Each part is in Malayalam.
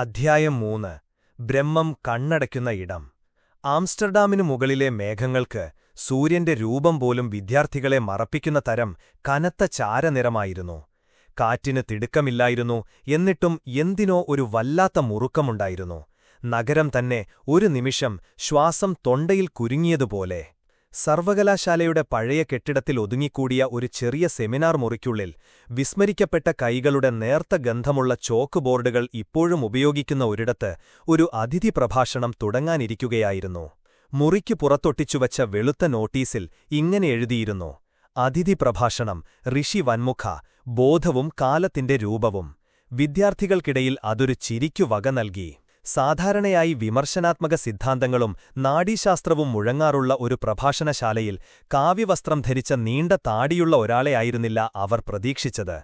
അധ്യായം മൂന്ന്. ബ്രഹ്മം കണ്ണടയ്ക്കുന്ന ഇടം. ആംസ്റ്റർഡാമിനു മുകളിലെ മേഘങ്ങൾക്ക് സൂര്യന്റെ രൂപം പോലും വിദ്യാർത്ഥികളെ മറപ്പിക്കുന്ന തരം കനത്ത ചാരനിറമായിരുന്നു. കാറ്റിന് തിടുക്കമില്ലായിരുന്നു എന്നിട്ടും എന്തിനോ ഒരു വല്ലാത്ത മുറുക്കമുണ്ടായിരുന്നു. നഗരം തന്നെ ഒരു നിമിഷം ശ്വാസം തൊണ്ടയിൽ കുരുങ്ങിയതുപോലെ. സർവകലാശാലയുടെ പഴയ കെട്ടിടത്തിൽ ഒതുങ്ങിക്കൂടിയ ഒരു ചെറിയ സെമിനാർ മുറിക്കുള്ളിൽ വിസ്മരിക്കപ്പെട്ട കൈകളുടെ നേർത്ത ഗന്ധമുള്ള ചോക്ക് ബോർഡുകൾ ഇപ്പോഴും ഉപയോഗിക്കുന്ന ഒരിടത്ത് ഒരു അതിഥി പ്രഭാഷണം തുടങ്ങാനിരിക്കുകയായിരുന്നു. മുറിക്കു പുറത്തൊട്ടിച്ചുവച്ച വെളുത്ത നോട്ടീസിൽ ഇങ്ങനെ എഴുതിയിരുന്നു. അതിഥി പ്രഭാഷണം ഋഷി വൻമുഖ ബോധവും കാലത്തിന്റെ രൂപവും. വിദ്യാർത്ഥികൾക്കിടയിൽ അതൊരു ചിരിക്കു വക നൽകി. സാധാരണയായി വിമർശനാത്മക സിദ്ധാന്തങ്ങളും നാഡീശാസ്ത്രവും മുഴങ്ങാറുള്ള ഒരു പ്രഭാഷണശാലയിൽ കാവ്യവസ്ത്രം ധരിച്ച നീണ്ട താടിയുള്ള ഒരാളെയായിരുന്നില്ല അവർ പ്രതീക്ഷിച്ചത്.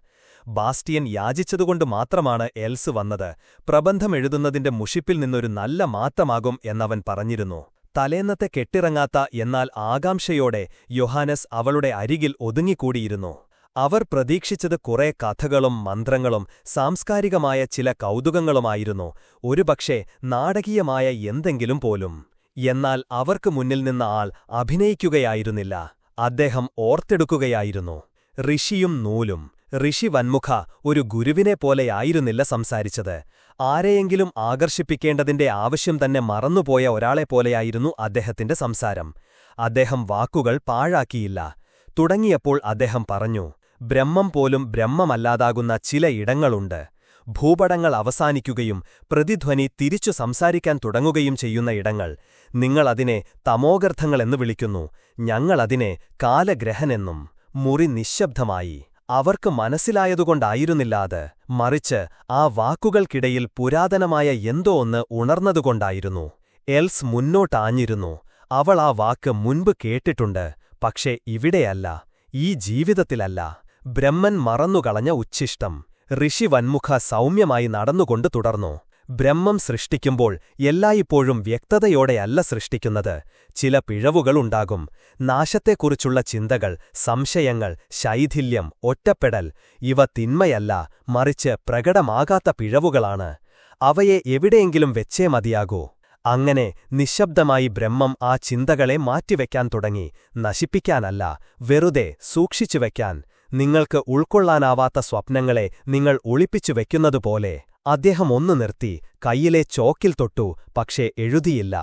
ബാസ്റ്റിയൻ യാചിച്ചതുകൊണ്ട് മാത്രമാണ് എൽസ് വന്നത്. പ്രബന്ധമെഴുതുന്നതിന്റെ മുഷിപ്പിൽ നിന്നൊരു നല്ല മാറ്റമാകും എന്നവൻ പറഞ്ഞിരുന്നു. തലേന്നത്തെ കെട്ടിറങ്ങാത്ത എന്നാൽ ആകാംക്ഷയോടെ യൊഹാനസ് അവളുടെ അരികിൽ ഒതുങ്ങിക്കൂടിയിരുന്നു. അവർ പ്രതീക്ഷിച്ചത് കുറേ കഥകളും മന്ത്രങ്ങളും സാംസ്കാരികമായ ചില കൗതുകങ്ങളുമായിരുന്നു. ഒരുപക്ഷെ നാടകീയമായ എന്തെങ്കിലും പോലും. എന്നാൽ അവർക്ക് മുന്നിൽ നിന്ന ആൾ അഭിനയിക്കുകയായിരുന്നില്ല. അദ്ദേഹം ഓർത്തെടുക്കുകയായിരുന്നു. ഋഷിയും നൂലും. ഋഷി വൻമുഖ ഒരു ഗുരുവിനെ പോലെയായിരുന്നില്ല സംസാരിച്ചത്. ആരെയെങ്കിലും ആകർഷിപ്പിക്കേണ്ടതിന്റെ ആവശ്യം തന്നെ മറന്നുപോയ ഒരാളെപ്പോലെയായിരുന്നു അദ്ദേഹത്തിന്റെ സംസാരം. അദ്ദേഹം വാക്കുകൾ പാഴാക്കിയില്ല. തുടങ്ങിയപ്പോൾ അദ്ദേഹം പറഞ്ഞു ബ്രഹ്മം പോലും ബ്രഹ്മമല്ലാതാകുന്ന ചില ഇടങ്ങളുണ്ട്. ഭൂപടങ്ങൾ അവസാനിക്കുകയും പ്രതിധ്വനി തിരിച്ചു സംസാരിക്കാൻ തുടങ്ങുകയും ചെയ്യുന്ന ഇടങ്ങൾ. നിങ്ങളതിനെ തമോഗർഥങ്ങളെന്ന് വിളിക്കുന്നു. ഞങ്ങളതിനെ കാലഗ്രഹനെന്നും. മുറി നിശബ്ദമായി. അവർക്ക് മനസ്സിലായതുകൊണ്ടായിരുന്നില്ലാത്. മറിച്ച് ആ വാക്കുകൾക്കിടയിൽ പുരാതനമായ എന്തോ ഒന്ന് ഉണർന്നതുകൊണ്ടായിരുന്നു. എൽസ് മുന്നോട്ടാഞ്ഞിരുന്നു. അവൾ ആ വാക്ക് മുൻപ് കേട്ടിട്ടുണ്ട്. പക്ഷേ ഇവിടെയല്ല. ഈ ജീവിതത്തിലല്ല. ബ്രഹ്മൻ മറന്നുകളഞ്ഞ ഉച്ഛിഷ്ടം ഋഷി വൻമുഖ സൗമ്യമായി നടന്നുകൊണ്ട് തുടർന്നു. ബ്രഹ്മം സൃഷ്ടിക്കുമ്പോൾ എല്ലായ്പ്പോഴും വ്യക്തതയോടെയല്ല സൃഷ്ടിക്കുന്നത്. ചില പിഴവുകളുണ്ടാകും. നാശത്തെക്കുറിച്ചുള്ള ചിന്തകൾ സംശയങ്ങൾ ശൈഥില്യം ഒറ്റപ്പെടൽ ഇവ തിന്മയല്ല മറിച്ച് പ്രകടമാകാത്ത പിഴവുകളാണ്. അവയെ എവിടെയെങ്കിലും വെച്ചേ മതിയാകൂ. അങ്ങനെ നിശബ്ദമായി ബ്രഹ്മം ആ ചിന്തകളെ മാറ്റിവെക്കാൻ തുടങ്ങി. നശിപ്പിക്കാനല്ല വെറുതെ സൂക്ഷിച്ചുവെക്കാൻ. നിങ്ങൾക്ക് ഉൾക്കൊള്ളാനാവാത്ത സ്വപ്നങ്ങളെ നിങ്ങൾ ഒളിപ്പിച്ചു വയ്ക്കുന്നതുപോലെ അദ്ദേഹം ഒന്നു നിർത്തി കയ്യിലെ ചോക്കിൽ തൊട്ടു പക്ഷേ എഴുതിയില്ല.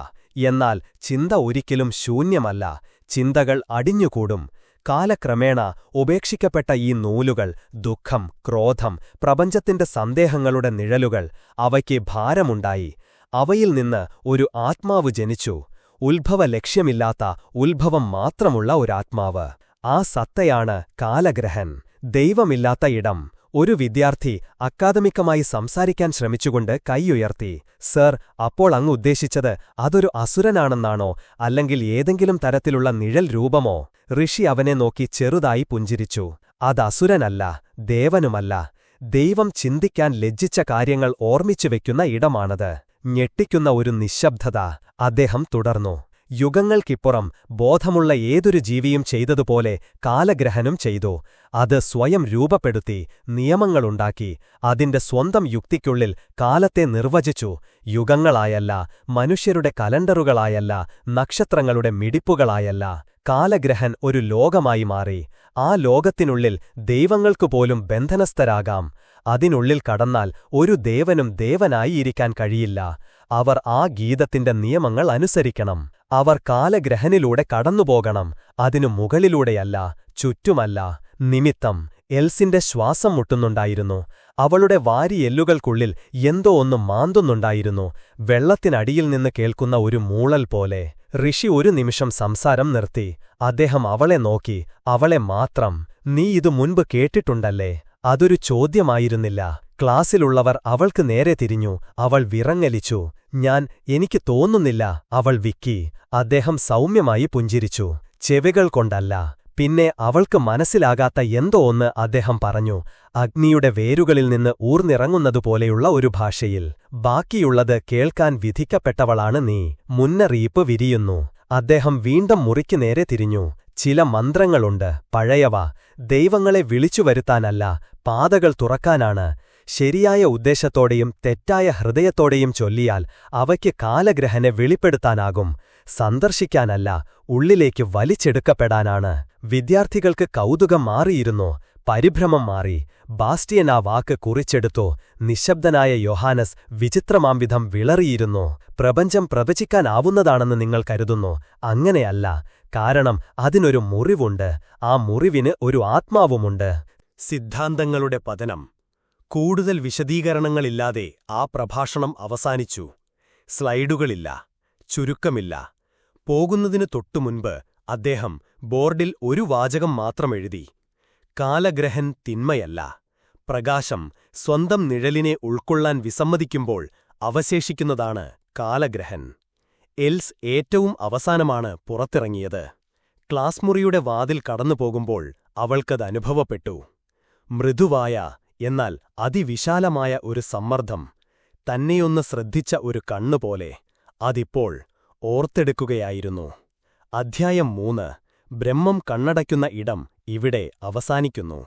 എന്നാൽ ചിന്ത ഒരിക്കലും ശൂന്യമല്ല. ചിന്തകൾ അടിഞ്ഞുകൂടും. കാലക്രമേണ ഉപേക്ഷിക്കപ്പെട്ട ഈ നൂലുകൾ ദുഃഖം ക്രോധം പ്രപഞ്ചത്തിന്റെ സന്ദേഹങ്ങളുടെ നിഴലുകൾ അവയ്ക്ക് ഭാരമുണ്ടായി. അവയിൽ നിന്ന് ഒരു ആത്മാവ് ജനിച്ചു. ഉത്ഭവ ലക്ഷ്യമില്ലാത്ത ഉത്ഭവം മാത്രമുള്ള ഒരാത്മാവ്. ആ സത്തയാണ് കാലഗ്രഹൻ. ദൈവമില്ലാത്ത ഇടം. ഒരു വിദ്യാർത്ഥി അക്കാദമികമായി സംസാരിക്കാൻ ശ്രമിച്ചുകൊണ്ട് കൈയുയർത്തി. സർ അപ്പോൾ അങ്ങ് ഉദ്ദേശിച്ചത് അതൊരു അസുരനാണെന്നാണോ? അല്ലെങ്കിൽ ഏതെങ്കിലും തരത്തിലുള്ള നിഴൽ രൂപമോ? ഋഷി അവനെ നോക്കി ചെറുതായി പുഞ്ചിരിച്ചു. അതസുരനല്ല ദേവനുമല്ല. ദൈവം ചിന്തിക്കാൻ ലജ്ജിച്ച കാര്യങ്ങൾ ഓർമ്മിച്ചു വെക്കുന്ന ഇടമാണത്. ഞെട്ടിക്കുന്ന ഒരു നിശബ്ദത അദ്ദേഹം തുടർന്നു. യുഗങ്ങൾക്കിപ്പുറം ബോധമുള്ള ഏതൊരു ജീവിയും ചെയ്തതുപോലെ കാലഗ്രഹനം ചെയ്തു. അത് സ്വയം രൂപപ്പെടുത്തി നിയമങ്ങളുണ്ടാക്കി അതിന്റെ സ്വന്തം യുക്തിക്കുള്ളിൽ കാലത്തെ നിർവചിച്ചു. യുഗങ്ങളായല്ല മനുഷ്യരുടെ കലണ്ടറുകളായല്ല നക്ഷത്രങ്ങളുടെ മിടിപ്പുകളായല്ല. കാലഗ്രഹൻ ഒരു ലോകമായി മാറി. ആ ലോകത്തിനുള്ളിൽ ദൈവങ്ങൾക്കുപോലും ബന്ധനസ്ഥരാകാം. അതിനുള്ളിൽ കടന്നാൽ ഒരു ദേവനും ദേവനായിയിരിക്കാൻ കഴിയില്ല. അവർ ആ ഗീതത്തിന്റെ നിയമങ്ങൾ അനുസരിക്കണം. അവർ കാലഗ്രഹനിലൂടെ കടന്നുപോകണം. അതിനു മുകളിലൂടെയല്ല ചുറ്റുമല്ല. നിമിത്തം എൽസിന്റെ ശ്വാസം മുട്ടുന്നുണ്ടായിരുന്നു. അവളുടെ വാരിയെല്ലുകൾക്കുള്ളിൽ എന്തോ ഒന്ന് മാന്തുന്നുണ്ടായിരുന്നു. വെള്ളത്തിനടിയിൽ നിന്ന് കേൾക്കുന്ന ഒരു മൂളൽ പോലെ. ഋഷി ഒരു നിമിഷം സംസാരം നിർത്തി. അദ്ദേഹം അവളെ നോക്കി. അവളെ മാത്രം നീ ഇതു മുൻപ് കേട്ടിട്ടുണ്ടല്ലേ? അതൊരു ചോദ്യമായിരുന്നില്ല. ക്ലാസ്സിലുള്ളവർ അവൾക്ക് നേരെ തിരിഞ്ഞു. അവൾ വിറങ്ങലിച്ചു. ഞാൻ എനിക്ക് തോന്നുന്നില്ല അവൾ വിക്കി. അദ്ദേഹം സൗമ്യമായി പുഞ്ചിരിച്ചു. ചെവികൾ കൊണ്ടല്ല. പിന്നെ അവൾക്ക് മനസ്സിലാകാത്ത എന്തോ ഒന്ന് അദ്ദേഹം പറഞ്ഞു. അഗ്നിയുടെ വേരുകളിൽ നിന്ന് ഊർന്നിറങ്ങുന്നതുപോലെയുള്ള ഒരു ഭാഷയിൽ. ബാക്കിയുള്ളത് കേൾക്കാൻ വിധിക്കപ്പെട്ടവളാണ് നീ. മുന്നറിയിപ്പ് വിരിയുന്നു. അദ്ദേഹം വീണ്ടും മുറിക്കു നേരെ തിരിഞ്ഞു. ചില മന്ത്രങ്ങളുണ്ട്. പഴയവ. ദൈവങ്ങളെ വിളിച്ചു വരുത്താനല്ല പാതകൾ തുറക്കാനാണ്. ശരിയായ ഉദ്ദേശത്തോടെയും തെറ്റായ ഹൃദയത്തോടെയും ചൊല്ലിയാൽ അവയ്ക്ക് കാലഗ്രഹനെ വെളിപ്പെടുത്താനാകും. സന്ദർശിക്കാനല്ല ഉള്ളിലേക്ക് വലിച്ചെടുക്കപ്പെടാനാണ്. വിദ്യാർത്ഥികൾക്ക് കൗതുകം മാറിയിരുന്നു. പരിഭ്രമം മാറി. ബാസ്റ്റിയൻ ആ വാക്ക് കുറിച്ചെടുത്തു. നിശബ്ദനായ യോഹാനസ് വിചിത്രമാംവിധം വിളറിയിരുന്നു. പ്രപഞ്ചം പ്രവചിക്കാനാവുന്നതാണെന്ന് നിങ്ങൾ കരുതുന്നു. അങ്ങനെയല്ല. കാരണം അതിനൊരു മുറിവുണ്ട്. ആ മുറിവിന് ഒരു ആത്മാവുമുണ്ട്. സിദ്ധാന്തങ്ങളുടെ പതനം. കൂടുതൽ വിശദീകരണങ്ങളില്ലാതെ ആ പ്രഭാഷണം അവസാനിച്ചു. സ്ലൈഡുകളില്ല ചുരുക്കമില്ല. പോകുന്നതിനു തൊട്ടുമുൻപ് അദ്ദേഹം ബോർഡിൽ ഒരു വാചകം മാത്രം എഴുതി. കാലഗ്രഹൻ തിന്മയല്ല. പ്രകാശം സ്വന്തം നിഴലിനെ ഉൾക്കൊള്ളാൻ വിസമ്മതിക്കുമ്പോൾ അവശേഷിക്കുന്നതാണ് കാലഗ്രഹൻ. എൽസ് ഏറ്റവും അവസാനമാണ് പുറത്തിറങ്ങിയത്. ക്ലാസ് മുറിയുടെ വാതിൽ കടന്നുപോകുമ്പോൾ അവൾക്കത് അനുഭവപ്പെട്ടു. മൃദുവായ എന്നാൽ അതിവിശാലമായ ഒരു സമ്മർദ്ദം തന്നെയൊന്ന് ശ്രദ്ധിച്ച ഒരു കണ്ണുപോലെ അതിപ്പോൾ ഓർത്തെടുക്കുകയായിരുന്നു. അധ്യായം മൂന്ന്. ബ്രഹ്മം കണ്ണടയ്ക്കുന്ന ഇടം ഇവിടെ അവസാനിക്കുന്നു.